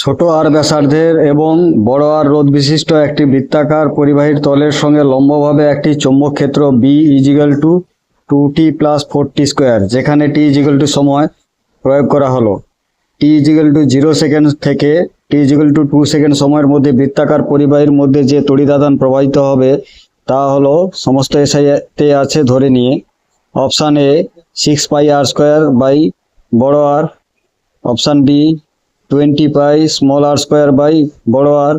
ছোট আর ব্যাসার্ধের এবং বড় আর রোধ বিশিষ্ট একটি বৃত্তাকার পরিবাহীর তলের সঙ্গে লম্বভাবে একটি চৌম্বক ক্ষেত্র B is equal to two t plus four t square যেখানে টি ইজিক্যাল টু সময় প্রয়োগ করা হলো। T is equal to zero second থেকে t is equal to two second সময়ের মধ্যে বৃত্তাকার পরিবাহীর মধ্যে যে তড়িদাদান প্রবাহিত হবে, তা হলো সমস্ত এসআইতে আছে ধরে নিয়ে। Option A six pi r square by বড় R option B twenty pi small r square by বড় R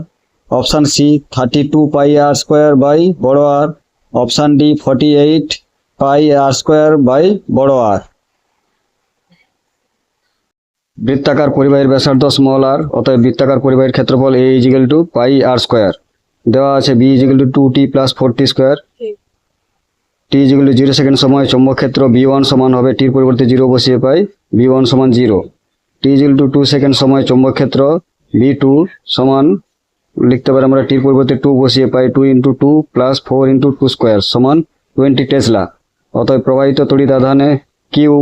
option C thirty two pi r square by বড় R option D forty eight pi r square by বড় R বৃত্তাকার পরিবাহীর ব্যাসার্ধ small আর অতএব বৃত্তাকার পরিবাহীর ক্ষেত্রফল A is equal to pi r square দেওয়া আছে B is equal to two t plus four t square t is equal to zero second সময়, চৌম্বক ক্ষেত্র বি ওয়ান সমান হবে টির পরিবর্তে জিরো বসিয়ে পাই বি ওয়ান সমান zero t is equal to two second সময় চৌম্বক ক্ষেত্র বি টু সমান, লিখতে পারি আমরা টির পরিবর্তে টু বসিয়ে pi two into two plus four into two square সমান টোয়েন্টি টেসলা অতএব প্রবাহিত তড়িৎ আধানে কিউ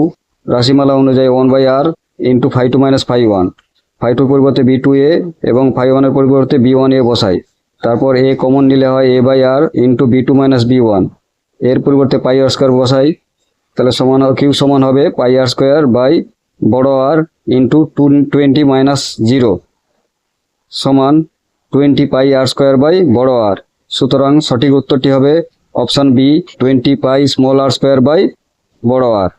রাশিমালা অনুযায়ী one by R into five two minus five one five টুর পরিবর্তে বি টু এ এবং ফাইভ ওয়ানের পরিবর্তে বি ওয়ান এ বসাই। তারপর এ কমন নিলে হয় A by R into B two minus B ওয়ানের পরিবর্তে পাই আর স্কোয়ার বসাই। তাহলে সমান কিউ সমান হবে পাই আর স্কোয়ার বাই বড় R into two twenty minus zero সমান twenty pi r square by বড় আর সুতরাং সঠিক উত্তরটি হবে option B twenty pi small r square by বড় আর